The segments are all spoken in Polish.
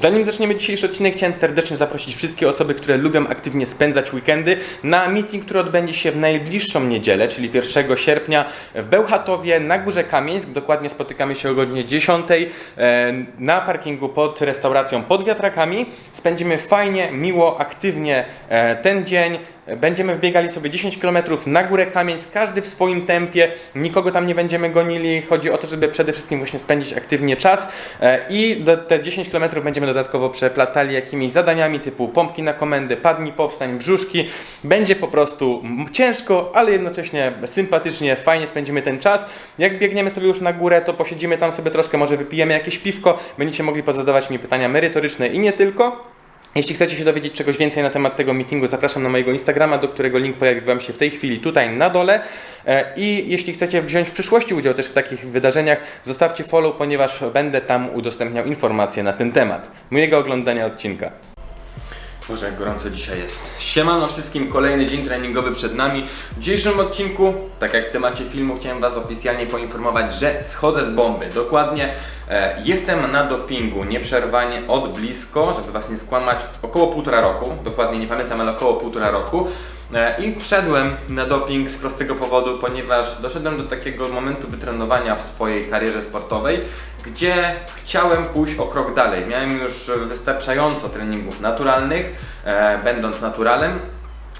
Zanim zaczniemy dzisiejszy odcinek, chciałem serdecznie zaprosić wszystkie osoby, które lubią aktywnie spędzać weekendy na meeting, który odbędzie się w najbliższą niedzielę, czyli 1 sierpnia w Bełchatowie na Górze Kamieńsk. Dokładnie spotykamy się o godzinie 10 e, na parkingu pod restauracją pod wiatrakami. Spędzimy fajnie, miło, aktywnie e, ten dzień. Będziemy wbiegali sobie 10 km na górę Kamieńsk, każdy w swoim tempie, nikogo tam nie będziemy gonili. Chodzi o to, żeby przede wszystkim właśnie spędzić aktywnie czas e, i te 10 km będziemy dodatkowo przeplatali jakimiś zadaniami typu pompki na komendy, padnij, powstań, brzuszki. Będzie po prostu ciężko, ale jednocześnie sympatycznie, fajnie spędzimy ten czas. Jak biegniemy sobie już na górę, to posiedzimy tam sobie troszkę, może wypijemy jakieś piwko, będziecie mogli pozadawać mi pytania merytoryczne i nie tylko. Jeśli chcecie się dowiedzieć czegoś więcej na temat tego meetingu, zapraszam na mojego Instagrama, do którego link pojawi Wam się w tej chwili tutaj na dole. E, I jeśli chcecie wziąć w przyszłości udział też w takich wydarzeniach, zostawcie follow, ponieważ będę tam udostępniał informacje na ten temat. Miłego oglądania odcinka. Boże, jak gorąco dzisiaj jest. Siemano wszystkim, kolejny dzień treningowy przed nami. W dzisiejszym odcinku, tak jak w temacie filmu, chciałem Was oficjalnie poinformować, że schodzę z bomby. Dokładnie e, jestem na dopingu nieprzerwanie od blisko, żeby Was nie skłamać, około półtora roku. Dokładnie nie pamiętam, ale około półtora roku. E, I wszedłem na doping z prostego powodu, ponieważ doszedłem do takiego momentu wytrenowania w swojej karierze sportowej, gdzie chciałem pójść o krok dalej. Miałem już wystarczająco treningów naturalnych, e, będąc naturalem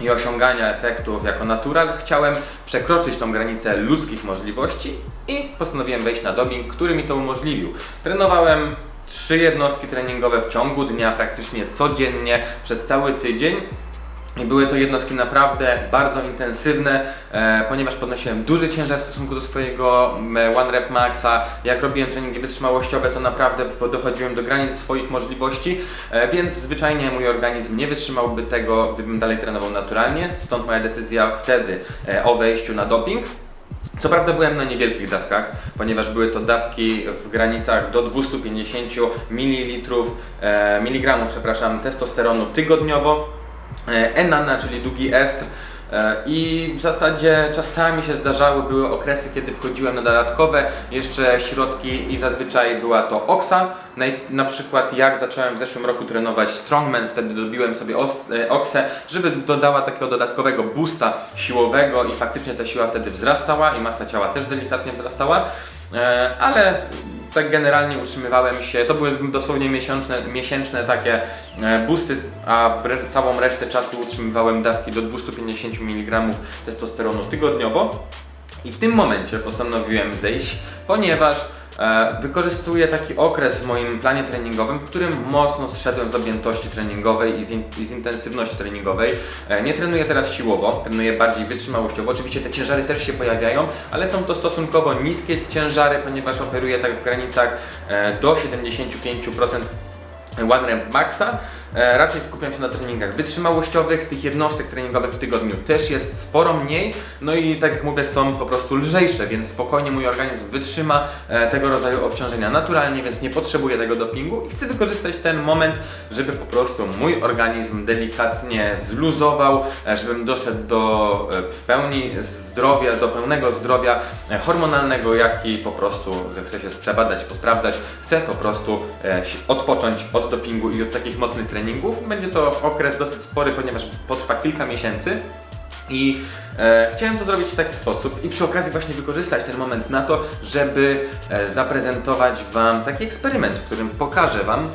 i osiągania efektów jako natural, chciałem przekroczyć tą granicę ludzkich możliwości i postanowiłem wejść na doping, który mi to umożliwił. Trenowałem trzy jednostki treningowe w ciągu dnia, praktycznie codziennie, przez cały tydzień. I były to jednostki naprawdę bardzo intensywne, e, ponieważ podnosiłem duży ciężar w stosunku do swojego One Rep Maxa. Jak robiłem treningi wytrzymałościowe, to naprawdę dochodziłem do granic swoich możliwości, e, więc zwyczajnie mój organizm nie wytrzymałby tego, gdybym dalej trenował naturalnie. Stąd moja decyzja wtedy e, o wejściu na doping. Co prawda byłem na niewielkich dawkach, ponieważ były to dawki w granicach do 250 ml, e, miligramów, przepraszam, testosteronu tygodniowo enana, czyli długi estr. E, I w zasadzie czasami się zdarzały, były okresy, kiedy wchodziłem na dodatkowe jeszcze środki i zazwyczaj była to oksa. Na, na przykład jak zacząłem w zeszłym roku trenować strongman, wtedy dobiłem sobie e, oksę, żeby dodała takiego dodatkowego boosta siłowego i faktycznie ta siła wtedy wzrastała i masa ciała też delikatnie wzrastała. E, ale tak generalnie utrzymywałem się, to były dosłownie miesięczne, miesięczne takie e, boosty, a całą resztę czasu utrzymywałem dawki do 250 mg testosteronu tygodniowo. I w tym momencie postanowiłem zejść, ponieważ wykorzystuję taki okres w moim planie treningowym, w którym mocno zszedłem z objętości treningowej i z, in, i z intensywności treningowej. E, nie trenuję teraz siłowo, trenuję bardziej wytrzymałościowo. Oczywiście te ciężary też się pojawiają, ale są to stosunkowo niskie ciężary, ponieważ operuję tak w granicach e, do 75% One Ramp Maxa. E, raczej skupiam się na treningach wytrzymałościowych, tych jednostek treningowych w tygodniu też jest sporo mniej, no i tak jak mówię, są po prostu lżejsze, więc spokojnie mój organizm wytrzyma e, tego rodzaju obciążenia naturalnie, więc nie potrzebuję tego dopingu i chcę wykorzystać ten moment, żeby po prostu mój organizm delikatnie zluzował, e, żebym doszedł do w pełni zdrowia, do pełnego zdrowia hormonalnego, jak i po prostu chcę się przebadać, posprawdzać, chcę po prostu odpocząć od dopingu i od takich mocnych treningów. Będzie to okres dosyć spory, ponieważ potrwa kilka miesięcy. I e, chciałem to zrobić w taki sposób i przy okazji właśnie wykorzystać ten moment na to, żeby e, zaprezentować Wam taki eksperyment, w którym pokażę Wam,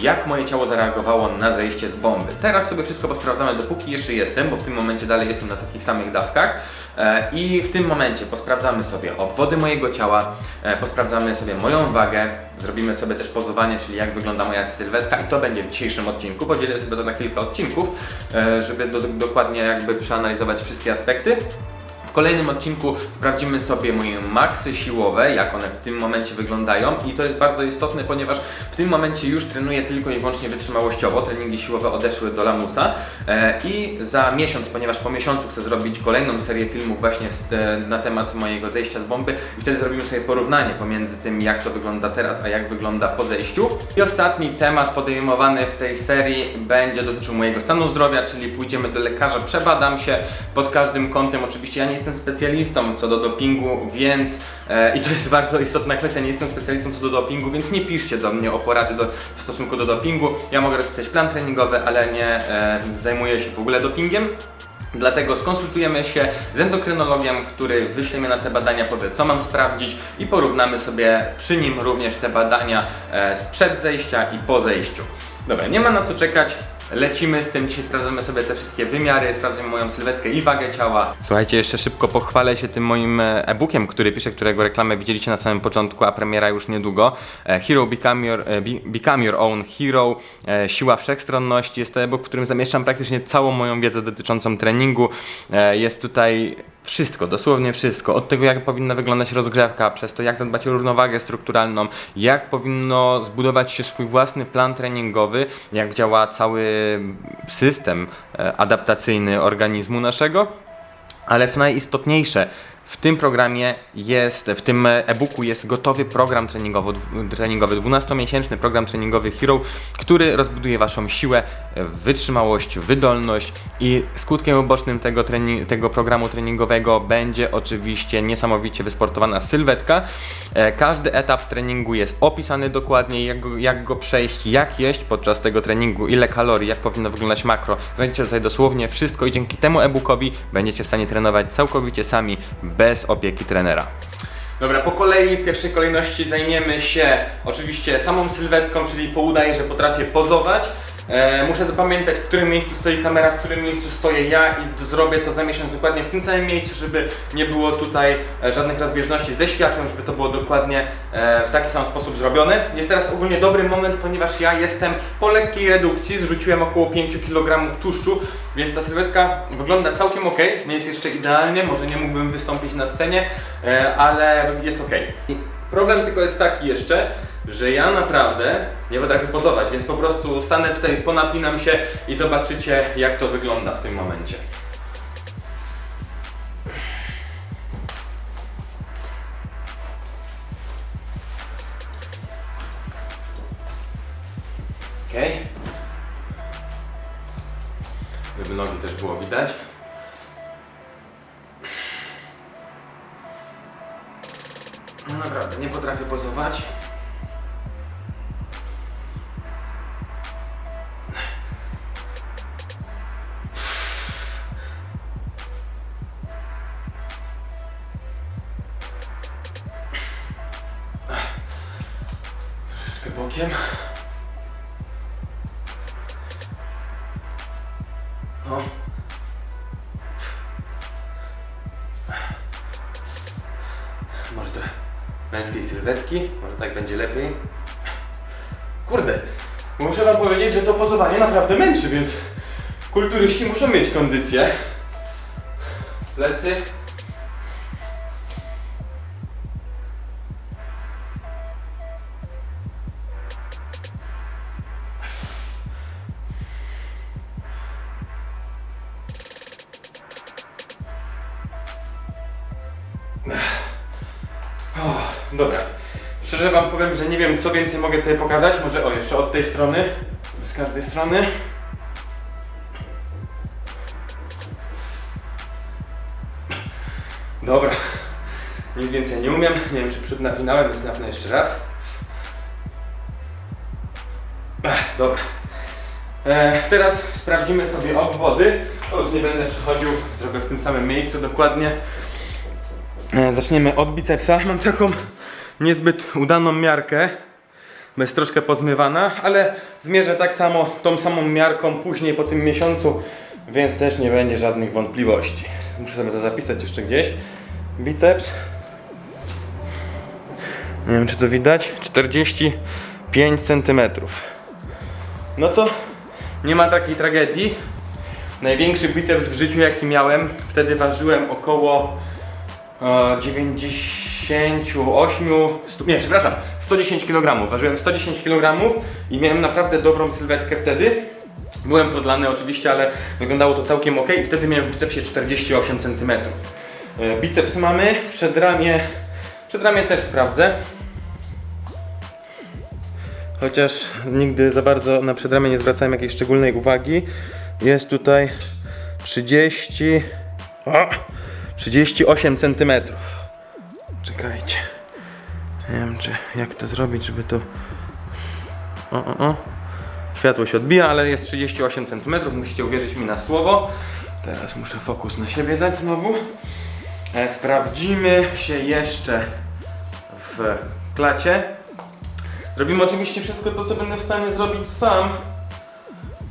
jak moje ciało zareagowało na zejście z bomby. Teraz sobie wszystko posprawdzamy, dopóki jeszcze jestem, bo w tym momencie dalej jestem na takich samych dawkach. E, I w tym momencie posprawdzamy sobie obwody mojego ciała, e, posprawdzamy sobie moją wagę, zrobimy sobie też pozowanie, czyli jak wygląda moja sylwetka i to będzie w dzisiejszym odcinku. Podzielę sobie to na kilka odcinków, e, żeby do, dokładnie jakby przeanalizować wszystkie aspekty. Kolejnym odcinku sprawdzimy sobie moje maksy siłowe, jak one w tym momencie wyglądają i to jest bardzo istotne, ponieważ w tym momencie już trenuję tylko i wyłącznie wytrzymałościowo, treningi siłowe odeszły do lamusa e, i za miesiąc, ponieważ po miesiącu chcę zrobić kolejną serię filmów właśnie na temat mojego zejścia z bomby i wtedy zrobimy sobie porównanie pomiędzy tym, jak to wygląda teraz, a jak wygląda po zejściu. I ostatni temat podejmowany w tej serii będzie dotyczył mojego stanu zdrowia, czyli pójdziemy do lekarza, przebadam się pod każdym kątem. Oczywiście ja nie jestem specjalistą co do dopingu, więc e, i to jest bardzo istotna kwestia, nie jestem specjalistą co do dopingu, więc nie piszcie do mnie o porady do, w stosunku do dopingu. Ja mogę rozpisać plan treningowy, ale nie e, zajmuję się w ogóle dopingiem. Dlatego skonsultujemy się z endokrynologiem, który wyśle mnie na te badania, powie co mam sprawdzić i porównamy sobie przy nim również te badania e, sprzed zejścia i po zejściu. Dobra, nie ma na co czekać. Lecimy z tym, dzisiaj sprawdzamy sobie te wszystkie wymiary, sprawdzamy moją sylwetkę i wagę ciała. Słuchajcie, jeszcze szybko pochwalę się tym moim e, e-bookiem, który piszę, którego reklamę widzieliście na samym początku, a premiera już niedługo. E, Hero Become Your, e, Be- Become Your Own Hero, Siła Wszechstronności. Jest to e-book, w którym zamieszczam praktycznie całą moją wiedzę dotyczącą treningu. Jest tutaj wszystko, dosłownie wszystko. Od tego, jak powinna wyglądać rozgrzewka, przez to, jak zadbać o równowagę strukturalną, jak powinno zbudować się swój własny plan treningowy, jak działa cały system e, adaptacyjny organizmu naszego. Ale co najistotniejsze, w tym programie jest, w tym e-booku jest gotowy program treningowy, treningowy 12-miesięczny program treningowy Hero, który rozbuduje Waszą siłę, wytrzymałość, wydolność i skutkiem ubocznym tego, trening, tego programu treningowego będzie oczywiście niesamowicie wysportowana sylwetka. E, Każdy etap treningu jest opisany dokładnie, jak go, jak go przejść, jak jeść podczas tego treningu, ile kalorii, jak powinno wyglądać makro. Znajdziecie tutaj dosłownie wszystko i dzięki temu e-bookowi będziecie w stanie trenować całkowicie sami, bez opieki trenera. Dobra, po kolei w pierwszej kolejności zajmiemy się oczywiście samą sylwetką, czyli poudaję, że potrafię pozować. E, muszę zapamiętać, w którym miejscu stoi kamera, w którym miejscu stoję ja i zrobię to za miesiąc dokładnie w tym samym miejscu, żeby nie było tutaj e, żadnych rozbieżności ze światłem, żeby to było dokładnie e, w taki sam sposób zrobione. Jest teraz ogólnie dobry moment, ponieważ ja jestem po lekkiej redukcji, zrzuciłem około 5 kg tłuszczu, więc ta sylwetka wygląda całkiem ok. Nie jest jeszcze idealnie, może nie mógłbym wystąpić na scenie, e, ale jest ok. Problem tylko jest taki jeszcze, że ja naprawdę nie potrafię pozować, więc po prostu stanę tutaj, ponapinam się i zobaczycie jak to wygląda w tym momencie. Okej. Żeby nogi też było widać. No naprawdę, nie potrafię pozować. Troszeczkę bokiem. No. Może trochę męskiej sylwetki, może tak będzie lepiej. Kurde, muszę wam powiedzieć, że to pozowanie naprawdę męczy, więc kulturyści muszą mieć kondycję. Plecy. Dobra. Szczerze wam powiem, że nie wiem co więcej mogę tutaj pokazać. Może o jeszcze od tej strony. Z każdej strony. Dobra. Nic więcej nie umiem. Nie wiem czy przód napinałem, więc napnę jeszcze raz. Dobra. E, teraz sprawdzimy sobie obwody. O, już nie będę przechodził. Zrobię w tym samym miejscu dokładnie. E, Zaczniemy od bicepsa. Mam taką niezbyt udaną miarkę, jest troszkę pozmywana, ale zmierzę tak samo, tą samą miarką później po tym miesiącu, więc też nie będzie żadnych wątpliwości. Muszę sobie to zapisać jeszcze gdzieś. Biceps. Nie wiem czy to widać. 45 cm. No to nie ma takiej tragedii. Największy biceps w życiu jaki miałem, wtedy ważyłem około e, 98, 100, nie przepraszam, 110 kg. Ważyłem 110 kg i miałem naprawdę dobrą sylwetkę wtedy. Byłem podlany oczywiście, ale wyglądało to całkiem ok i wtedy miałem w bicepsie 48 cm. E, Biceps mamy, przedramię, przedramię też sprawdzę. Chociaż nigdy za bardzo na przedramię nie zwracałem jakiejś szczególnej uwagi. Jest tutaj 30, o, 38 cm. Czekajcie. Nie wiem, czy jak to zrobić, żeby to. O, o, o. Światło się odbija, ale jest 38 cm. Musicie uwierzyć mi na słowo. Teraz muszę fokus na siebie dać znowu. E, Sprawdzimy się jeszcze w klacie. Zrobimy oczywiście wszystko to, co będę w stanie zrobić sam.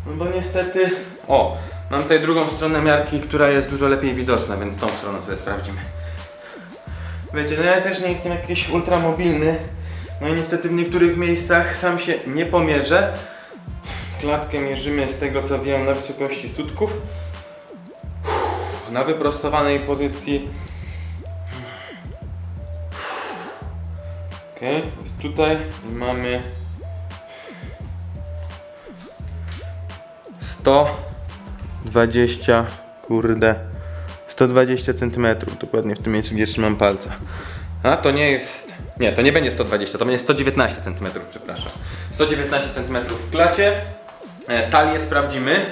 No bo niestety... O, mam tutaj drugą stronę miarki, która jest dużo lepiej widoczna, więc tą stronę sobie sprawdzimy. Wiecie, no ja też nie jestem jakiś ultramobilny. No i niestety w niektórych miejscach sam się nie pomierzę. Klatkę mierzymy z tego co wiem na wysokości sutków. Na wyprostowanej pozycji. Ok, jest tutaj i mamy 120, kurde, 120 cm, dokładnie w tym miejscu, gdzie trzymam palca. A to nie jest, nie, to nie będzie 120, to będzie 119 cm, przepraszam. 119 cm w klacie. E, Talię sprawdzimy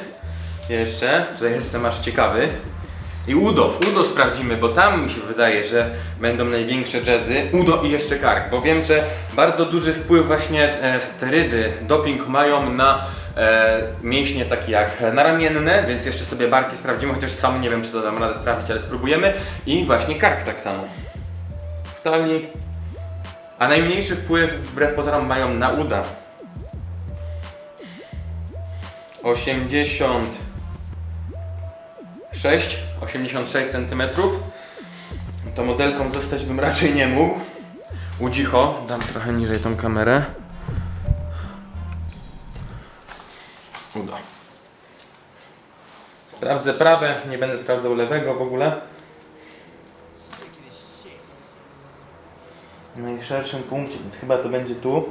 jeszcze, tutaj jestem aż ciekawy. I udo, udo sprawdzimy, bo tam mi się wydaje, że będą największe jazzy. Udo i jeszcze kark, bo wiem, że bardzo duży wpływ właśnie e, sterydy, doping mają na e, mięśnie takie jak naramienne, więc jeszcze sobie barki sprawdzimy, chociaż sam nie wiem, czy to dam radę sprawdzić, ale spróbujemy. I właśnie kark tak samo. W talii. A najmniejszy wpływ wbrew pozorom mają na uda. 86 86 cm. To modelką zostać bym raczej nie mógł. U dzicho, dam trochę niżej tą kamerę. Sprawdzę prawe, nie będę sprawdzał lewego w ogóle. W najszerszym punkcie, więc chyba to będzie tu.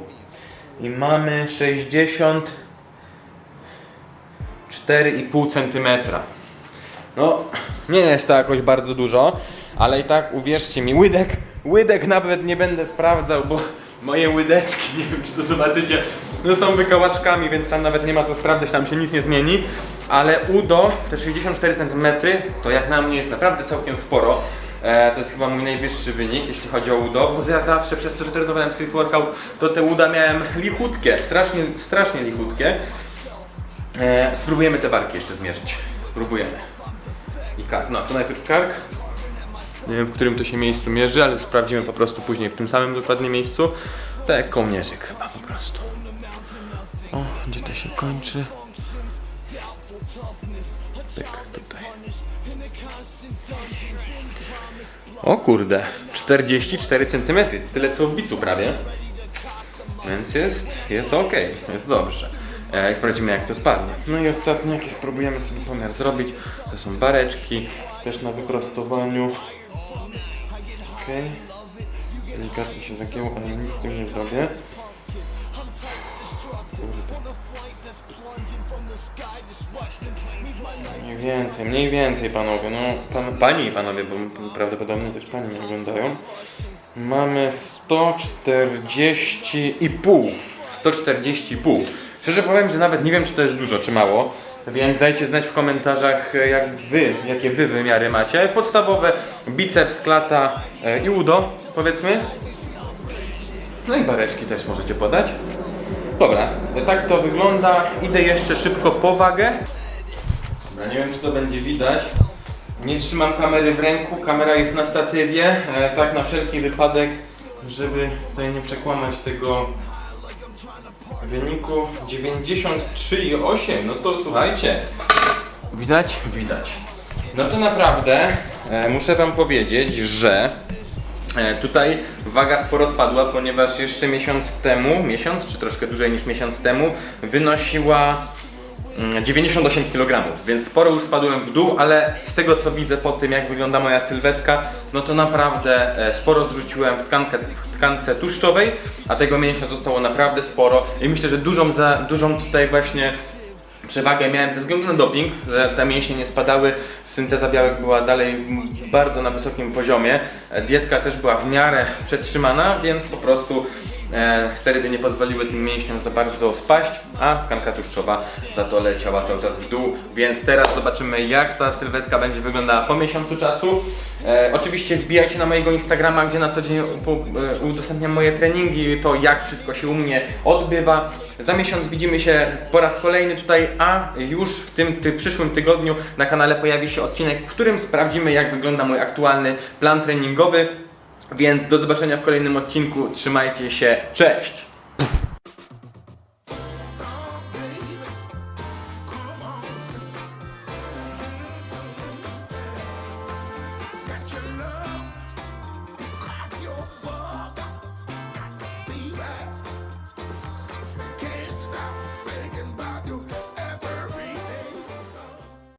I mamy 64,5 cm. No, nie jest to jakoś bardzo dużo, ale i tak uwierzcie mi, łydek, łydek nawet nie będę sprawdzał, bo moje łydeczki, nie wiem czy to zobaczycie, no są wykałaczkami, więc tam nawet nie ma co sprawdzać, tam się nic nie zmieni. Ale udo, te 64 cm, to jak na mnie jest naprawdę całkiem sporo. E, to jest chyba mój najwyższy wynik, jeśli chodzi o udo, bo ja zawsze przez to, że trenowałem street workout, to te uda miałem lichutkie, strasznie, strasznie lichutkie. E, spróbujemy te barki jeszcze zmierzyć. Spróbujemy. I kark. No to najpierw kark. Nie wiem w którym to się miejscu mierzy, ale sprawdzimy po prostu później w tym samym dokładnie miejscu. Tak jak kołnierzyk chyba po prostu. Gdzie to się kończy? Pyk, tutaj. O kurde, 44 cm, tyle co w bicu prawie. Więc jest, jest ok, jest dobrze. E, sprawdzimy jak to spadnie. No i ostatnie, jakie spróbujemy sobie pomiar zrobić, to są bareczki, też na wyprostowaniu. Ok. Delikatnie się zagięło, ale nic z tym nie zrobię. Mniej więcej, mniej więcej panowie, no pan, panie i panowie, bo prawdopodobnie też panie mnie oglądają. Mamy 140,5. 140,5. Szczerze powiem, że nawet nie wiem, czy to jest dużo, czy mało. Więc dajcie znać w komentarzach, jak wy, jakie wy wymiary macie. Podstawowe, biceps, klata e, i udo, powiedzmy. No i bareczki też możecie podać. Dobra, tak to wygląda. Idę jeszcze szybko po wagę. Dobra, nie wiem czy to będzie widać. Nie trzymam kamery w ręku, kamera jest na statywie. E, tak na wszelki wypadek, żeby tutaj nie przekłamać tego wyniku 93,8. No to słuchajcie. Widać? Widać. No to naprawdę e, muszę wam powiedzieć, że Tutaj waga sporo spadła, ponieważ jeszcze miesiąc temu, miesiąc czy troszkę dłużej niż miesiąc temu, wynosiła mm, 98 kg, więc sporo już spadłem w dół, ale z tego co widzę po tym jak wygląda moja sylwetka, no to naprawdę e, sporo zrzuciłem w, tkankę, w tkance tłuszczowej, a tego mięśnia zostało naprawdę sporo i myślę, że dużą, za, dużą tutaj właśnie przewagę miałem ze względu na doping, że te mięśnie nie spadały, synteza białek była dalej bardzo na wysokim poziomie, dietka też była w miarę przetrzymana, więc po prostu sterydy nie pozwoliły tym mięśniom za bardzo spaść, a tkanka tłuszczowa za to leciała cały czas w dół. Więc teraz zobaczymy, jak ta sylwetka będzie wyglądała po miesiącu czasu. E, oczywiście wbijajcie na mojego Instagrama, gdzie na co dzień e, udostępniam moje treningi, to jak wszystko się u mnie odbywa. Za miesiąc widzimy się po raz kolejny tutaj, a już w tym ty, przyszłym tygodniu na kanale pojawi się odcinek, w którym sprawdzimy, jak wygląda mój aktualny plan treningowy. Więc do zobaczenia w kolejnym odcinku. Trzymajcie się. Cześć!